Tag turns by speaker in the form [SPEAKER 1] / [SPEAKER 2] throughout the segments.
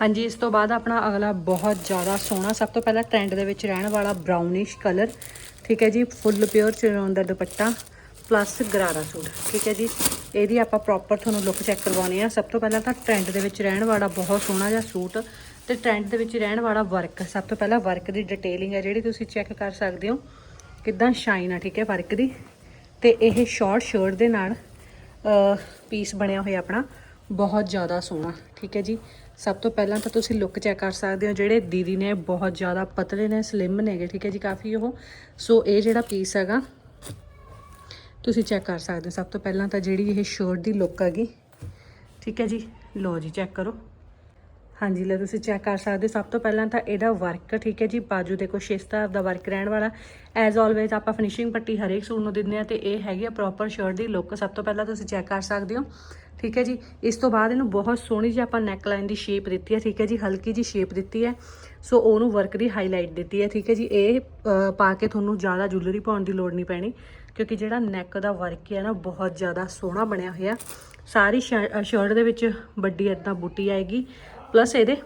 [SPEAKER 1] ਹਾਂਜੀ, ਇਸ ਤੋਂ ਬਾਅਦ ਆਪਣਾ ਅਗਲਾ ਬਹੁਤ ਜ਼ਿਆਦਾ ਸੋਹਣਾ, ਸਭ ਤੋਂ ਪਹਿਲਾਂ ਟ੍ਰੈਂਡ ਦੇ ਵਿੱਚ ਰਹਿਣ ਵਾਲਾ ਬ੍ਰਾਊਨਿਸ਼ ਕਲਰ ਠੀਕ ਹੈ ਜੀ ਫੁੱਲ ਪਿਓਰ ਚਿਰੋਨ ਦਾ ਦੁਪੱਟਾ ਪਲੱਸ ਗਰਾਰਾ ਸੂਟ। ਠੀਕ ਹੈ ਜੀ, ਇਹਦੀ ਆਪਾਂ ਪ੍ਰੋਪਰ ਤੁਹਾਨੂੰ ਲੁੱਕ ਚੈੱਕ ਕਰਵਾਉਣੀ ਆ। ਸਭ ਤੋਂ ਪਹਿਲਾਂ ਤਾਂ ਟ੍ਰੈਂਡ ਦੇ ਵਿੱਚ ਰਹਿਣ ਵਾਲਾ ਬਹੁਤ ਸੋਹਣਾ ਜਿਹਾ ਸੂਟ ਤੇ ਟ੍ਰੈਂਡ ਦੇ ਵਿੱਚ ਰਹਿਣ ਵਾਲਾ ਵਰਕ ਸਭ ਤੋਂ ਪਹਿਲਾਂ ਵਰਕ ਦੀ ਡਿਟੇਲਿੰਗ ਹੈ, ਜਿਹੜੀ ਤੁਸੀਂ ਚੈੱਕ ਕਰ ਸਕਦੇ ਹੋ। ਕਿੱਦਾਂ ਸ਼ਾਈਨ ਆ, ਠੀਕ ਹੈ ਵਰਕ ਦੀ। ਤੇ ਇਹ ਸ਼ਾਰਟ ਸ਼ਰਟ ਦੇ ਨਾਲ ਪੀਸ ਬਣਿਆ ਹੋਇਆ ਆਪਣਾ। ਬਹੁਤ ਜ਼ਿਆਦਾ ਸੋਹਣਾ, ਠੀਕ ਹੈ ਜੀ। ਸਭ ਤੋਂ ਪਹਿਲਾਂ ਤਾਂ ਤੁਸੀਂ ਲੁੱਕ ਚੈੱਕ ਕਰ ਸਕਦੇ ਹੋ, ਜਿਹੜੇ ਦੀਦੀ ਨੇ ਬਹੁਤ ਜ਼ਿਆਦਾ ਪਤਲੇ ਨੇ ਸਲਿਮ ਨੇਗੇ, ਠੀਕ ਹੈ ਜੀ, ਕਾਫੀ ਉਹ। ਸੋ ਇਹ ਜਿਹੜਾ ਪੀਸ ਹੈਗਾ, ਤੁਸੀਂ ਚੈੱਕ ਕਰ ਸਕਦੇ ਹੋ। ਸਭ ਤੋਂ ਪਹਿਲਾਂ ਤਾਂ ਜਿਹੜੀ ਇਹ ਸ਼ਰਟ ਦੀ ਲੁੱਕ ਹੈਗੀ, ਠੀਕ ਹੈ ਜੀ ਲੋ ਜੀ ਚੈੱਕ ਕਰੋ। ਹਾਂਜੀ, ਲੈ ਤੁਸੀਂ ਚੈੱਕ ਕਰ ਸਕਦੇ ਹੋ। ਸਭ ਤੋਂ ਪਹਿਲਾਂ ਤਾਂ ਇਹਦਾ ਵਰਕ ਠੀਕ ਹੈ ਜੀ, ਬਾਜੂ ਦੇ ਕੁਛ ਇਸ ਦਾ ਵਰਕ ਰਹਿਣ ਵਾਲਾ। ਐਜ਼ ਆਲਵੇਜ਼ ਆਪਾਂ ਫਿਨਿਸ਼ਿੰਗ ਪੱਟੀ ਹਰੇਕ ਸੂਟ ਨੂੰ ਦਿੰਦੇ ਆ ਤੇ ਇਹ ਹੈਗੀ ਆ ਪ੍ਰੋਪਰ ਸ਼ਰਟ ਦੀ ਲੁੱਕ ਸਭ ਤੋਂ ਪਹਿਲਾਂ ਤੁਸੀਂ ਚੈੱਕ ਕਰ ਸਕਦੇ ਹੋ। ਠੀਕ ਹੈ ਜੀ? ਇਸ ਤੋਂ ਬਾਅਦ ਇਹਨੂੰ ਬਹੁਤ ਸੋਹਣੀ ਜਿਹੀ ਆਪਾਂ ਨੈਕ ਲਾਈਨ ਦੀ ਸ਼ੇਪ ਦਿੱਤੀ ਹੈ, ਠੀਕ ਹੈ ਜੀ? ਹਲਕੀ ਜੀ ਸ਼ੇਪ ਦਿੱਤੀ ਹੈ। ਸੋ ਉਹਨੂੰ ਵਰਕ ਦੀ ਹਾਈਲਾਈਟ ਦਿੱਤੀ ਹੈ, ਠੀਕ ਹੈ ਜੀ? ਇਹ ਪਾ ਕੇ ਤੁਹਾਨੂੰ ਜ਼ਿਆਦਾ ਜੁਐਲਰੀ ਪਾਉਣ ਦੀ ਲੋੜ ਨਹੀਂ ਪੈਣੀ, ਕਿਉਂਕਿ ਜਿਹੜਾ ਨੈਕ ਦਾ ਵਰਕ ਹੈ ਨਾ, ਬਹੁਤ ਜ਼ਿਆਦਾ ਸੋਹਣਾ ਬਣਿਆ ਹੋਇਆ। ਸਾਰੀ ਸ਼ਰਟ ਦੇ ਵਿੱਚ ਵੱਡੀ ਇਦਾਂ ਬੂਟੀ ਆਏਗੀ ਪਲੱਸ ਇਹਦੇ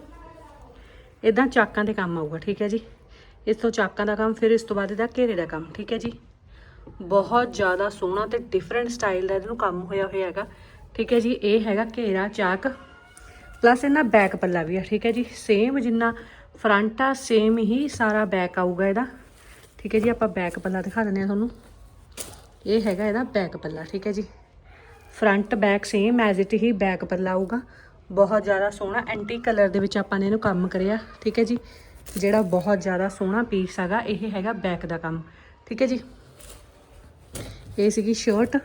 [SPEAKER 1] ਇਦਾਂ ਚਾਕਾਂ ਦੇ ਕੰਮ ਆਊਗਾ, ਠੀਕ ਹੈ ਜੀ? ਇਸ ਤੋਂ ਚਾਕਾਂ ਦਾ ਕੰਮ, ਫਿਰ ਇਸ ਤੋਂ ਬਾਅਦ ਇਹਦਾ ਘੇਰੇ ਦਾ ਕੰਮ, ਠੀਕ ਹੈ ਜੀ? ਬਹੁਤ ਜ਼ਿਆਦਾ ਸੋਹਣਾ ਤੇ ਡਿਫਰੈਂਟ ਸਟਾਈਲ ਦਾ ਇਹਨੂੰ ਕੰਮ ਹੋਇਆ ਹੋਇਆ ਹੈਗਾ। ਠੀਕ ਹੈ ਜੀ, ਇਹ ਹੈਗਾ ਘੇਰਾ, ਚਾਕ। ਪਲੱਸ ਇਹਨਾਂ ਬੈਕ ਪੱਲਾ ਵੀ ਆ, ਠੀਕ ਹੈ ਜੀ। ਸੇਮ ਜਿੰਨਾ ਫਰੰਟ ਆ ਸੇਮ ਹੀ ਸਾਰਾ ਬੈਕ ਆਊਗਾ ਇਹਦਾ। ਠੀਕ ਹੈ ਜੀ, ਆਪਾਂ ਬੈਕ ਪੱਲਾ ਦਿਖਾ ਦਿੰਦੇ ਆ ਤੁਹਾਨੂੰ। ਇਹ ਹੈਗਾ ਇਹਦਾ ਬੈਕ ਪੱਲਾ, ਠੀਕ ਹੈ ਜੀ। Front back same as it he back ਪੱਲਾ ਆਊਗਾ। ਬਹੁਤ ਜ਼ਿਆਦਾ ਸੋਹਣਾ ਐਂਟੀ ਕਲਰ ਦੇ ਵਿੱਚ ਆਪਾਂ ਨੇ ਇਹਨੂੰ ਕੰਮ ਕਰਿਆ, ਠੀਕ ਹੈ ਜੀ। ਜਿਹੜਾ ਬਹੁਤ ਜ਼ਿਆਦਾ ਸੋਹਣਾ ਪੀਸ ਹੈਗਾ, ਇਹ ਹੈਗਾ ਬੈਕ ਦਾ ਕੰਮ। ਠੀਕ ਹੈ ਜੀ। ਇਹ ਸੀਗੀ ਸ਼ਰਟ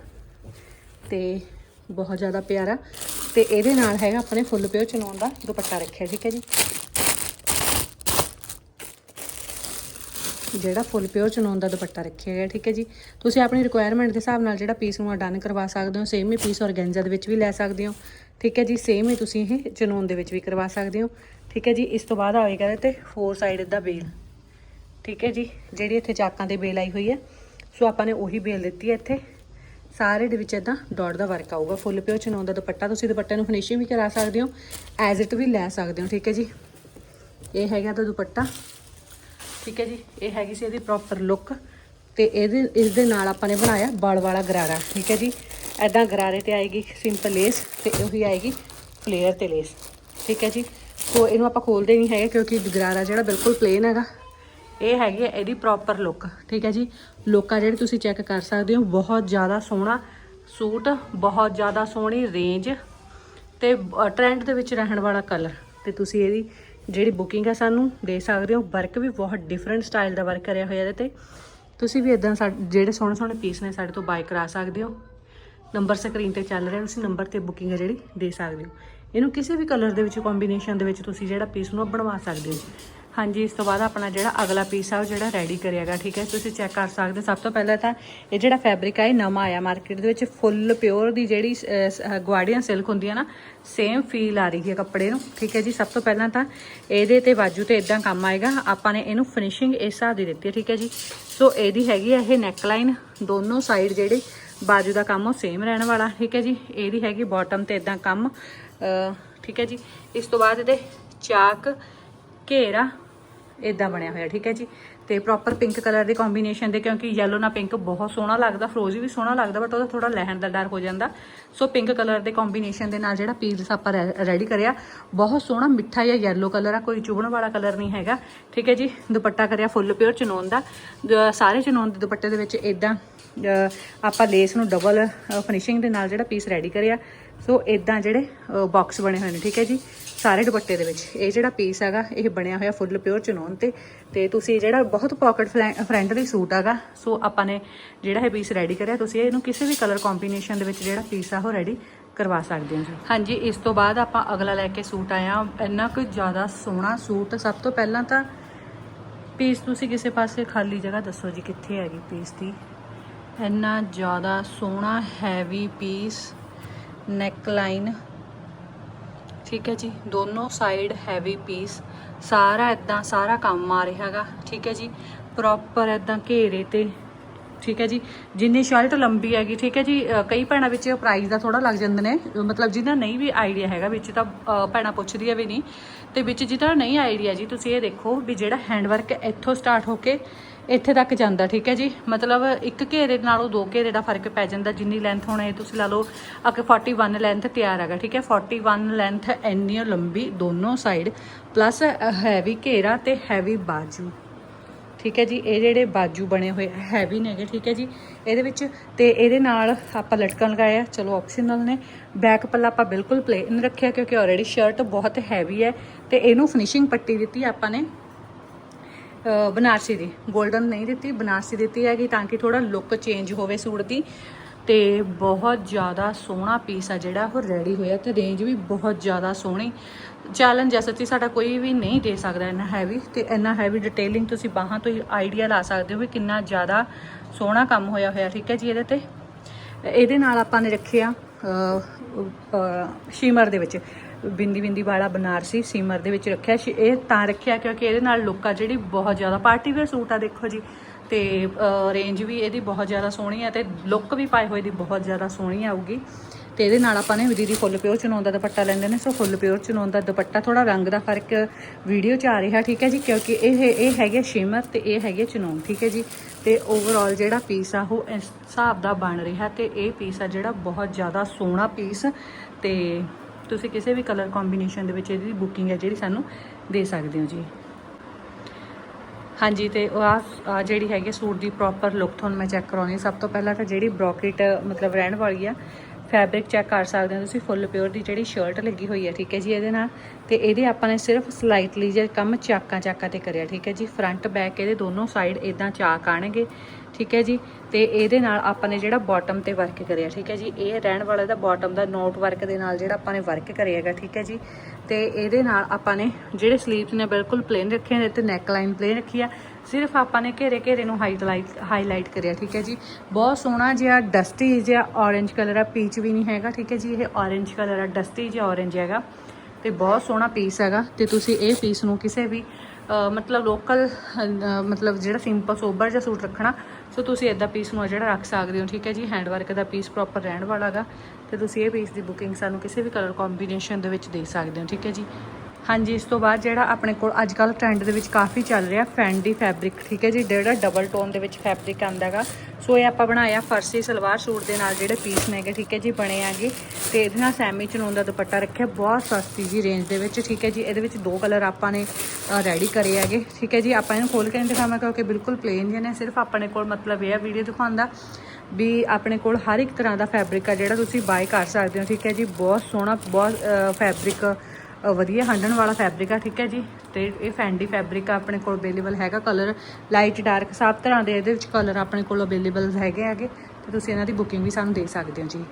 [SPEAKER 1] ਤੇ ਬਹੁਤ ਜ਼ਿਆਦਾ ਪਿਆਰਾ। ਤੇ ਇਹਦੇ ਨਾਲ ਹੈਗਾ ਆਪਣੇ ਫੁੱਲ ਪਿਓ ਚਲਾਉਣ ਦਾ ਦੁਪੱਟਾ ਰੱਖਿਆ, ਠੀਕ ਹੈ ਜੀ? ਜਿਹੜਾ ਫੁੱਲ ਪਿਓਰ ਚਨੌਨ ਦਾ ਦੁਪੱਟਾ ਰੱਖਿਆ ਗਿਆ, ਠੀਕ ਹੈ ਜੀ? ਤੁਸੀਂ ਆਪਣੀ ਰਿਕੁਆਇਰਮੈਂਟ ਦੇ ਹਿਸਾਬ ਨਾਲ ਜਿਹੜਾ ਪੀਸ ਨੂੰ ਡਨ ਕਰਵਾ ਸਕਦੇ ਹੋ ਸੇਮ ਹੀ ਪੀਸ ਔਰਗੈਂਜ਼ਾ ਦੇ ਵਿੱਚ ਵੀ ਲੈ ਸਕਦੇ ਹੋ, ਠੀਕ ਹੈ ਜੀ? ਸੇਮ ਹੀ ਤੁਸੀਂ ਇਹ ਚਨੌਨ ਦੇ ਵਿੱਚ ਵੀ ਕਰਵਾ ਸਕਦੇ ਹੋ, ਠੀਕ ਹੈ ਜੀ? ਇਸ ਤੋਂ ਬਾਅਦ ਆਏਗਾ ਇਹਦੇ ਤੇ ਫੋਰ ਸਾਈਡ ਦਾ ਬੇਲ ਠੀਕ ਹੈ ਜੀ? ਜਿਹੜੀ ਇੱਥੇ ਚਾਕਾਂ ਦੇ ਬੇਲ ਆਈ ਹੋਈ ਹੈ, ਸੋ ਆਪਾਂ ਨੇ ਉਹੀ ਬੇਲ ਦਿੱਤੀ ਹੈ ਇੱਥੇ। ਸਾਰੇ ਦੇ ਵਿੱਚ ਇਦਾਂ ਡਾਟ ਦਾ ਵਰਕ ਆਊਗਾ, ਫੁੱਲ ਪਿਓ ਚਨੌਨ ਦਾ ਦੁਪੱਟਾ, ਤੁਸੀਂ ਦੁਪੱਟੇ ਨੂੰ ਫਿਨਿਸ਼ਿੰਗ ਵੀ ਕਰਾ ਸਕਦੇ ਹੋ ਐਜ਼ ਇਟ ਵੀ ਲੈ ਸਕਦੇ ਹੋ, ਠੀਕ ਹੈ ਜੀ? ਇਹ ਹੈਗਾ ਤਾਂ ਦੁਪੱਟਾ, ਠੀਕ ਹੈ ਜੀ? ਇਹ ਹੈਗੀ ਸੀ ਇਹਦੀ ਪ੍ਰੋਪਰ ਲੁੱਕ ਤੇ ਇਹਦੇ, ਇਸ ਦੇ ਨਾਲ ਆਪਾਂ ਨੇ ਬਣਾਇਆ ਬਲ ਵਾਲਾ ਗਰਾਰਾ, ਠੀਕ ਹੈ ਜੀ? ਐਦਾਂ ਗਰਾਰੇ ਤੇ ਆਏਗੀ ਸਿੰਪਲ ਲੇਸ ਤੇ ਉਹੀ ਆਏਗੀ ਫਲੇਅਰ ਤੇ ਲੇਸ ਠੀਕ ਹੈ ਜੀ? ਸੋ ਇਹਨੂੰ ਆਪਾਂ ਖੋਲਦੇ ਨਹੀਂ ਹੈਗੇ ਕਿਉਂਕਿ ਗਰਾਰਾ ਜਿਹੜਾ ਬਿਲਕੁਲ ਪਲੇਨ ਹੈਗਾ। ਇਹ ਹੈਗੀ ਹੈ ਇਹਦੀ ਪ੍ਰੋਪਰ ਲੁੱਕ ਠੀਕ ਹੈ ਜੀ। ਲੋਕਾਂ ਆ ਜਿਹੜੀ ਤੁਸੀਂ ਚੈੱਕ ਕਰ ਸਕਦੇ ਹੋ, ਬਹੁਤ ਜ਼ਿਆਦਾ ਸੋਹਣਾ ਸੂਟ, ਬਹੁਤ ਜ਼ਿਆਦਾ ਸੋਹਣੀ ਰੇਂਜ ਤੇ ਟ੍ਰੈਂਡ ਦੇ ਵਿੱਚ ਰਹਿਣ ਵਾਲਾ ਕਲਰ ਤੇ ਤੁਸੀਂ ਇਹਦੀ ਜਿਹੜੀ ਬੁਕਿੰਗ ਹੈ ਸਾਨੂੰ ਦੇ ਸਕਦੇ ਹੋ। ਵਰਕ ਵੀ ਬਹੁਤ ਡਿਫਰੈਂਟ ਸਟਾਈਲ ਦਾ ਵਰਕ ਕਰਿਆ ਹੋਇਆ ਇਹਦੇ ਤੇ। ਤੁਸੀਂ ਵੀ ਇਦਾਂ ਜਿਹੜੇ ਸੋਹਣੇ ਸੋਹਣੇ ਪੀਸ ਨੇ ਸਾਡੇ ਤੋਂ ਬਾਈ ਕਰਾ ਸਕਦੇ ਹੋ। ਨੰਬਰ ਸਕਰੀਨ ਤੇ ਚੱਲ ਰਿਹਾ, ਤੁਸੀਂ ਨੰਬਰ ਤੇ ਬੁਕਿੰਗ ਹੈ ਜਿਹੜੀ ਦੇ ਸਕਦੇ ਹੋ। ਇਹਨੂੰ ਕਿਸੇ ਵੀ ਕਲਰ ਦੇ ਵਿੱਚ ਕੰਬੀਨੇਸ਼ਨ ਦੇ ਵਿੱਚ ਤੁਸੀਂ ਜਿਹੜਾ ਪੀਸ ਨੂੰ ਬਣਵਾ ਸਕਦੇ ਹੋ। ਹਾਂਜੀ, ਇਸ ਤੋਂ ਬਾਅਦ ਆਪਣਾ ਜਿਹੜਾ ਅਗਲਾ ਪੀਸ ਆ, ਉਹ ਜਿਹੜਾ ਰੈਡੀ ਕਰਿਆਗਾ, ਠੀਕ ਹੈ? ਤੁਸੀਂ ਚੈੱਕ ਕਰ ਸਕਦੇ ਹੋ। ਸਭ ਤੋਂ ਪਹਿਲਾਂ ਤਾਂ ਇਹ ਜਿਹੜਾ ਫੈਬਰਿਕ ਆ, ਇਹ ਨਵਾਂ ਆਇਆ ਮਾਰਕੀਟ ਦੇ ਵਿੱਚ ਫੁੱਲ ਪਿਓਰ ਦੀ ਜਿਹੜੀ ਗਵਾਡੀਅਨ ਸਿਲਕ ਹੁੰਦੀ ਹੈ ਨਾ ਸੇਮ ਫੀਲ ਆ ਰਹੀ ਹੈ ਕੱਪੜੇ ਨੂੰ, ਠੀਕ ਹੈ ਜੀ? ਸਭ ਤੋਂ ਪਹਿਲਾਂ ਤਾਂ ਇਹਦੇ ਤੇ ਬਾਜੂ ਤੇ ਇਦਾਂ ਕੰਮ ਆਏਗਾ। ਆਪਾਂ ਨੇ ਇਹਨੂੰ ਫਿਨਿਸ਼ਿੰਗ ਇਸ ਹਿਸਾਬ ਦੀ ਦਿੱਤੀ ਹੈ, ਠੀਕ ਹੈ ਜੀ? ਸੋ ਇਹਦੀ ਹੈਗੀ ਆ ਇਹ ਨੈਕ ਲਾਈਨ ਦੋਨੋਂ ਸਾਈਡ ਜਿਹੜੇ ਬਾਜੂ ਦਾ ਕੰਮ ਉਹ ਸੇਮ ਰਹਿਣ ਵਾਲਾ, ਠੀਕ ਹੈ ਜੀ? ਇਹਦੀ ਹੈਗੀ ਬਾਟਮ ਤੇ ਇਦਾਂ ਕੰਮ ਠੀਕ ਹੈ ਜੀ? ਇਸ ਤੋਂ ਬਾਅਦ ਇਹਦੇ ਚਾਕ ਘੇਰਾ ਇਦਾਂ ਬਣਿਆ ਹੋਇਆ, ਠੀਕ ਹੈ ਜੀ? ਤੇ ਪ੍ਰੋਪਰ ਪਿੰਕ ਕਲਰ ਦੇ ਕੰਬੀਨੇਸ਼ਨ ਦੇ, ਕਿਉਂਕਿ ਯੈਲੋ ਨਾਲ ਪਿੰਕ ਬਹੁਤ ਸੋਹਣਾ ਲੱਗਦਾ ਫਰੋਜ਼ੀ ਵੀ ਸੋਹਣਾ ਲੱਗਦਾ ਬਟ ਉਹਦਾ ਥੋੜਾ ਲਹਿਣ ਦਾ ਡਰ ਹੋ ਜਾਂਦਾ। ਸੋ ਪਿੰਕ ਕਲਰ ਦੇ ਕੰਬੀਨੇਸ਼ਨ ਦੇ ਨਾਲ ਜਿਹੜਾ ਪੀਸ ਆਪਾਂ ਰੈਡੀ ਕਰਿਆ, ਬਹੁਤ ਸੋਹਣਾ ਮਿੱਠਾ ਜਿਹਾ ਯੈਲੋ ਕਲਰ ਆ, ਕੋਈ ਚੁਭਣ ਵਾਲਾ ਕਲਰ ਨਹੀਂ ਹੈਗਾ, ਠੀਕ ਹੈ ਜੀ? ਦੁਪੱਟਾ ਕਰਿਆ ਫੁੱਲ ਪਿਓਰ ਚਨੋਨ ਦਾ। ਸਾਰੇ ਚਨੋਨ ਦੇ ਦੁਪੱਟੇ ਦੇ ਵਿੱਚ ਇਦਾਂ ਆਪਾਂ ਲੇਸ ਨੂੰ ਡਬਲ ਫਿਨਿਸ਼ਿੰਗ ਦੇ ਨਾਲ ਜਿਹੜਾ ਪੀਸ ਰੈਡੀ ਕਰਿਆ। ਸੋ ਇਦਾਂ ਜਿਹੜੇ ਬਾਕਸ ਬਣੇ ਹੋਏ ਨੇ, ਠੀਕ ਹੈ ਜੀ? ਸਾਰੇ ਦੁਪੱਟੇ ਦੇ ਵਿੱਚ। ਇਹ ਜਿਹੜਾ ਪੀਸ ਹੈਗਾ, ਇਹ ਬਣਿਆ ਹੋਇਆ ਫੁੱਲ ਪਿਓਰ ਚਨੋਨ ਤੇ। ਤੇ ਤੁਸੀਂ ਜਿਹੜਾ ਬਹੁਤ ਪਾਕਟ ਫਰੈਂਡਲੀ ਸੂਟ ਹੈਗਾ, ਸੋ ਆਪਾਂ ਨੇ ਜਿਹੜਾ ਇਹ ਪੀਸ ਰੈਡੀ ਕਰਿਆ, ਤੁਸੀਂ ਇਹਨੂੰ ਕਿਸੇ ਵੀ ਕਲਰ ਕੰਬੀਨੇਸ਼ਨ ਦੇ ਵਿੱਚ ਜਿਹੜਾ ਪੀਸ ਆ, ਉਹ ਰੈਡੀ ਕਰਵਾ ਸਕਦੇ ਹੋ ਜੀ। ਹਾਂਜੀ, ਇਸ ਤੋਂ ਬਾਅਦ ਆਪਾਂ ਅਗਲਾ ਲੈ ਕੇ ਸੂਟ ਆਇਆ ਇੰਨਾ ਕੁ ਜ਼ਿਆਦਾ ਸੋਹਣਾ ਸੂਟ, ਸਭ ਤੋਂ ਪਹਿਲਾਂ ਤਾਂ ਪੀਸ ਤੁਸੀਂ ਕਿਸੇ ਪਾਸੇ ਖਾਲੀ ਜਗ੍ਹਾ ਦੱਸੋ ਜੀ, ਕਿੱਥੇ ਹੈਗੀ ਪੀਸ ਦੀ? ਇੰਨਾ ਜ਼ਿਆਦਾ ਸੋਹਣਾ ਹੈਵੀ ਪੀਸ ਨੈਕ ਲਾਈਨ ਠੀਕ ਹੈ ਜੀ, ਦੋਨੋਂ ਸਾਈਡ ਹੈਵੀ ਪੀਸ ਸਾਰਾ ਇਦਾਂ ਸਾਰਾ ਕੰਮ ਆ ਰਿਹਾ ਹੈਗਾ, ਠੀਕ ਹੈ ਜੀ ਪ੍ਰੋਪਰ ਇਦਾਂ ਘੇਰੇ ਤੇ, ਠੀਕ ਹੈ ਜੀ, ਜਿੰਨੀ ਸ਼ਰਟ ਲੰਬੀ ਹੈਗੀ, ਠੀਕ ਹੈ ਜੀ ਕਈ ਭੈਣਾਂ ਵਿੱਚ ਪ੍ਰਾਈਸ ਦਾ ਥੋੜਾ ਲੱਗ ਜਾਂਦੇ ਨੇ, ਮਤਲਬ ਜਿਹਦਾ ਨਹੀਂ ਵੀ ਆਈਡੀਆ ਹੈਗਾ, ਵਿੱਚ ਤਾਂ ਭੈਣਾਂ ਪੁੱਛਦੀਆਂ ਵੀ ਨਹੀਂ, ਤੇ ਵਿੱਚ ਜਿਹਦਾ ਨਹੀਂ ਆਈਡੀਆ ਜੀ, ਤੁਸੀਂ ਇਹ ਦੇਖੋ ਵੀ ਜਿਹੜਾ ਹੈਂਡਵਰਕ ਇੱਥੋਂ ਸਟਾਰਟ ਹੋ ਕੇ ਇੱਥੇ ਤੱਕ ਜਾਂਦਾ, ਠੀਕ ਹੈ ਜੀ? ਮਤਲਬ ਇੱਕ ਘੇਰੇ ਨਾਲੋਂ ਦੋ ਘੇਰੇ ਦਾ ਫ਼ਰਕ ਪੈ ਜਾਂਦਾ, ਜਿੰਨੀ ਲੈਂਥ ਹੋਣਾ ਹੈ ਤੁਸੀਂ ਲਾ ਲਓ ਅਕੇ 41 ਲੈਂਥ ਤਿਆਰ ਹੈਗਾ, ਠੀਕ ਹੈ? 41 ਲੈਂਥ ਇੰਨੀ ਲੰਬੀ ਦੋਨੋਂ ਸਾਈਡ ਪਲੱਸ ਹੈਵੀ ਘੇਰਾ ਤੇ ਹੈਵੀ ਬਾਜੂ, ਠੀਕ ਹੈ ਜੀ? ਇਹ ਜਿਹੜੇ ਬਾਜੂ ਬਣੇ ਹੋਏ ਹੈਵੀ ਨੇਗੇ ਠੀਕ ਹੈ ਜੀ? ਇਹਦੇ ਵਿੱਚ ਤੇ ਇਹਦੇ ਨਾਲ ਆਪਾਂ ਲਟਕਣ ਲਗਾਇਆ ਚਲੋ ਆਪਸ਼ਨਲ ਨੇ। ਬੈਕ ਪੱਲਾ ਆਪਾਂ ਬਿਲਕੁਲ ਪਲੇਨ ਰੱਖਿਆ, ਕਿਉਂਕਿ ਆਲਰੇਡੀ ਸ਼ਰਟ ਬਹੁਤ ਹੈਵੀ ਹੈ, ਤੇ ਇਹਨੂੰ ਫਿਨਿਸ਼ਿੰਗ ਪੱਟੀ ਦਿੱਤੀ ਆਪਾਂ ਨੇ। ਬਨਾਰਸੀ ਦੀ। 골ਡਨ ਨਹੀਂ ਦਿੱਤੀ, ਬਨਾਰਸੀ ਦਿੱਤੀ ਹੈਗੀ ਤਾਂ ਕਿ ਥੋੜਾ ਲੁੱਕ ਚੇਂਜ ਹੋਵੇ ਸੂਟ ਦੀ। ਤੇ ਬਹੁਤ ਜ਼ਿਆਦਾ ਸੋਹਣਾ ਪੀਸ ਆ ਜਿਹੜਾ, ਉਹ ਰੈਡੀ ਹੋਇਆ ਤੇ ਰੇਂਜ ਵੀ ਬਹੁਤ ਜ਼ਿਆਦਾ ਸੋਹਣੀ। ਚੈਲੰਜ ਆ ਸੱਚੀ, ਸਾਡਾ ਕੋਈ ਵੀ ਨਹੀਂ ਦੇ ਸਕਦਾ ਇੰਨਾ ਹੈਵੀ ਤੇ ਇੰਨਾ ਹੈਵੀ ਡਿਟੇਲਿੰਗ ਤੁਸੀਂ ਬਾਹਾਂ ਤੋਂ ਹੀ ਆਈਡੀਆ ਲਾ ਸਕਦੇ ਹੋ ਵੀ ਕਿੰਨਾ ਜ਼ਿਆਦਾ ਸੋਹਣਾ ਕੰਮ ਹੋਇਆ ਹੋਇਆ, ਠੀਕ ਹੈ ਜੀ ਇਹਦੇ ਤੇ? ਇਹਦੇ ਨਾਲ ਆਪਾਂ ਨੇ ਰੱਖਿਆ ਸ਼ੀਮਰ ਦੇ ਵਿੱਚ। ਬਿੰਦੀ ਬਿੰਦੀ ਵਾਲਾ ਬਨਾਰਸੀ ਸੀਮਰ ਦੇ ਵਿੱਚ ਰੱਖਿਆ ਸ਼ੀ- ਇਹ ਤਾਂ ਰੱਖਿਆ ਕਿਉਂਕਿ ਇਹਦੇ ਨਾਲ ਲੁੱਕ ਆ ਜਿਹੜੀ ਬਹੁਤ ਜ਼ਿਆਦਾ ਪਾਰਟੀ ਵੇਅਰ ਸੂਟ ਆ, ਦੇਖੋ ਜੀ। ਤੇ ਰੇਂਜ ਵੀ ਇਹਦੀ ਬਹੁਤ ਜ਼ਿਆਦਾ ਸੋਹਣੀ ਆ ਤੇ ਲੁੱਕ ਵੀ ਪਾਏ ਹੋਏ ਦੀ ਬਹੁਤ ਜ਼ਿਆਦਾ ਸੋਹਣੀ ਆਊਗੀ। ਤੇ ਇਹਦੇ ਨਾਲ ਆਪਾਂ ਨੇ ਦੀਦੀ ਫੁੱਲ ਪਿਓਰ ਚਨੌਨ ਦਾ ਦੁਪੱਟਾ ਲੈਂਦੇ ਨੇ, ਸੋ ਫੁੱਲ ਪਿਓਰ ਚਨੌਨ ਦਾ ਦੁਪੱਟਾ ਥੋੜਾ ਰੰਗ ਦਾ ਫ਼ਰਕ ਵੀਡੀਓ 'ਚ ਆ ਰਿਹਾ, ਠੀਕ ਹੈ ਜੀ, ਕਿਉਂਕਿ ਇਹ ਇਹ ਹੈਗੇ ਸ਼ਿਮਰ ਤੇ ਇਹ ਹੈਗੇ ਚਨੌਨ ਠੀਕ ਹੈ ਜੀ। ਤੇ ਓਵਰਆਲ ਜਿਹੜਾ ਪੀਸ ਆ, ਉਹ ਇਸ ਹਿਸਾਬ ਦਾ ਬਣ ਰਿਹਾ ਤੇ ਇਹ ਪੀਸ ਆ ਜਿਹੜਾ ਬਹੁਤ ਜ਼ਿਆਦਾ ਸੋਹਣਾ ਪੀਸ ਤੇ ਤੁਸੀਂ ਕਿਸੇ ਵੀ ਕਲਰ ਕੰਬੀਨੇਸ਼ਨ ਦੇ ਵਿੱਚ ਇਹਦੀ ਬੁਕਿੰਗ ਹੈ ਜਿਹੜੀ ਸਾਨੂੰ ਦੇ ਸਕਦੇ ਹੋ ਜੀ ਹਾਂਜੀ, ਤੇ ਉਹ ਆ ਜਿਹੜੀ ਹੈਗੀ ਸੂਟ ਦੀ ਪ੍ਰੋਪਰ ਲੁੱਕ ਤੁਹਾਨੂੰ ਮੈਂ ਚੈੱਕ ਕਰਾਉਣੀ ਹੈ। ਸਭ ਤੋਂ ਪਹਿਲਾਂ ਤਾਂ ਜਿਹੜੀ ਬ੍ਰੋਕੇਟ ਮਤਲਬ ਰਹਿਣ ਵਾਲੀ ਆ ਫੈਬਰਿਕ ਚੈੱਕ ਕਰ ਸਕਦੇ ਹੋ ਤੁਸੀਂ, ਫੁੱਲ ਪਿਓਰ ਦੀ ਜਿਹੜੀ ਸ਼ਰਟ ਲੱਗੀ ਹੋਈ ਹੈ, ਠੀਕ ਹੈ ਜੀ ਇਹਦੇ ਨਾਲ। ਤੇ ਇਹਦੇ ਆਪਾਂ ਨੇ ਸਿਰਫ ਸਲਾਈਟਲੀ ਜੇ ਕੰਮ ਚਾਕਾਂ ਚਾਕਾਂ ਤੇ ਕਰਿਆ, ਠੀਕ ਹੈ ਜੀ। ਫਰੰਟ ਬੈਕ ਇਹਦੇ ਦੋਨੋਂ ਸਾਈਡ ਇਦਾਂ ਚਾਕ ਆਣਗੇ, ਠੀਕ ਹੈ ਜੀ। ਤੇ ਇਹਦੇ ਨਾਲ ਆਪਾਂ ਨੇ ਜਿਹੜਾ ਬਾਟਮ ਤੇ ਵਰਕ ਕਰਿਆ, ਠੀਕ ਹੈ ਜੀ। ਇਹ ਰਹਿਣ ਵਾਲਾ ਦਾ ਬਾਟਮ ਦਾ ਨੋਟ ਵਰਕ ਦੇ ਨਾਲ ਜਿਹੜਾ ਆਪਾਂ ਨੇ ਵਰਕ ਕਰਿਆ ਹੈਗਾ, ਠੀਕ ਹੈ ਜੀ। ਤੇ ਇਹਦੇ ਨਾਲ ਆਪਾਂ ਨੇ ਜਿਹੜੇ ਸਲੀਵਸ ਨੇ ਬਿਲਕੁਲ ਪਲੇਨ ਰੱਖੇ ਨੇ ਤੇ ਨੈਕ ਲਾਈਨ ਪਲੇਨ ਰੱਖੀ ਆ। ਸਿਰਫ ਆਪਾਂ ਨੇ ਘੇਰੇ ਘੇਰੇ ਨੂੰ ਹਾਈਲਾਈਟ ਹਾਈਲਾਈਟ ਕਰਿਆ, ਠੀਕ ਹੈ ਜੀ? ਬਹੁਤ ਸੋਹਣਾ ਜਿਹਾ ਡਸਟੀ ਜਿਹਾ orange ਕਲਰ ਆ ਪੀਚ ਵੀ ਨਹੀਂ ਹੈਗਾ, ਠੀਕ ਹੈ ਜੀ? ਇਹ orange ਕਲਰ ਆ ਡਸਟੀ ਜਿਹਾ orange ਹੈਗਾ ਤੇ ਬਹੁਤ ਸੋਹਣਾ ਪੀਸ ਹੈਗਾ ਤੇ ਤੁਸੀਂ ਇਹ ਪੀਸ ਨੂੰ ਕਿਸੇ ਵੀ ਮਤਲਬ ਲੋਕਲ ਮਤਲਬ ਜਿਹੜਾ ਸਿੰਪਲ ਸੋਬਰ ਜਿਹਾ ਸੂਟ ਰੱਖਣਾ, ਸੋ ਤੁਸੀਂ ਇਦਾਂ ਪੀਸ ਨੂੰ ਆ ਜਿਹੜਾ ਰੱਖ ਸਕਦੇ ਹੋ, ਠੀਕ ਹੈ ਜੀ? ਹੈਂਡ ਵਰਕ ਦਾ ਪੀਸ ਪ੍ਰੋਪਰ ਰਹਿਣ ਵਾਲਾ ਹੈਗਾ ਤੇ ਤੁਸੀਂ ਇਹ ਪੀਸ ਦੀ ਬੁਕਿੰਗ ਸਾਨੂੰ ਕਿਸੇ ਵੀ ਕਲਰ ਕੰਬੀਨੇਸ਼ਨ ਦੇ ਵਿੱਚ ਦੇ ਸਕਦੇ ਹੋ, ਠੀਕ ਹੈ ਜੀ? ਹਾਂਜੀ, ਇਸ ਤੋਂ ਬਾਅਦ ਜਿਹੜਾ ਆਪਣੇ ਕੋਲ ਅੱਜ ਕੱਲ ਟ੍ਰੈਂਡ ਦੇ ਵਿੱਚ ਕਾਫੀ ਚੱਲ ਰਿਹਾ ਫੈਂਡੀ ਫੈਬਰਿਕ ਠੀਕ ਹੈ ਜੀ? ਜਿਹੜਾ ਡਬਲ ਟੋਨ ਦੇ ਵਿੱਚ ਫੈਬਰਿਕ ਆਂਦਾ ਹੈਗਾ। ਸੋ ਇਹ ਆਪਾਂ ਬਣਾਇਆ ਫਰਸੀ ਸਲਵਾਰ ਸੂਟ ਦੇ ਨਾਲ ਜਿਹੜੇ ਪੀਸ ਨੇਗੇ ਠੀਕ ਹੈ ਜੀ, ਬਣੇ ਆਗੇ ਤੇ ਇਹਦੇ ਨਾਲ ਸੈਮੀ ਚਨੋਨ ਦਾ ਦੁਪੱਟਾ ਰੱਖਿਆ, ਬਹੁਤ ਸਸਤੀ ਜੀ ਰੇਂਜ ਦੇ ਵਿੱਚ, ਠੀਕ ਹੈ ਜੀ। ਇਹਦੇ ਵਿੱਚ ਦੋ ਕਲਰ ਆਪਾਂ ਨੇ ਰੈਡੀ ਕਰੇ ਹੈਗੇ, ਠੀਕ ਹੈ ਜੀ। ਆਪਾਂ ਇਹਨੂੰ ਖੋਲ ਕੇ ਨਹੀਂ ਦਿਖਾਵਾਂ ਕਿਉਂਕਿ ਬਿਲਕੁਲ ਪਲੇਨ ਜਿਹੇ ਨੇ, ਸਿਰਫ ਆਪਣੇ ਕੋਲ ਮਤਲਬ ਇਹ ਆ ਵੀਡੀਓ ਦਿਖਾਉਂਦਾ ਵੀ ਆਪਣੇ ਕੋਲ ਹਰ ਇੱਕ ਤਰ੍ਹਾਂ ਦਾ ਫੈਬਰਿਕ ਆ ਜਿਹੜਾ ਤੁਸੀਂ ਬਾਏ ਕਰ ਸਕਦੇ ਹੋ, ਠੀਕ ਹੈ ਜੀ। ਬਹੁਤ ਸੋਹਣਾ, ਬਹੁਤ ਫੈਬਰਿਕ ਵਧੀਆ ਹੰਡਣ ਵਾਲਾ ਫੈਬਰਿਕ ਆ, ਠੀਕ ਹੈ ਜੀ? ਤੇ ਇਹ ਫੈਂਡੀ ਫੈਬਰਿਕ ਆ, ਆਪਣੇ ਕੋਲ ਅਵੇਲੇਬਲ ਹੈਗਾ ਕਲਰ ਲਾਈਟ ਡਾਰਕ ਸਭ ਤਰ੍ਹਾਂ ਦੇ ਇਹਦੇ ਵਿੱਚ ਕਲਰ ਆਪਣੇ ਕੋਲ ਅਵੇਲੇਬਲ ਹੈਗੇ ਹੈਗੇ। ਤੇ ਤੁਸੀਂ ਇਹਨਾਂ ਦੀ ਬੁਕਿੰਗ ਵੀ ਸਾਨੂੰ ਦੇ ਸਕਦੇ ਹੋ ਜੀ।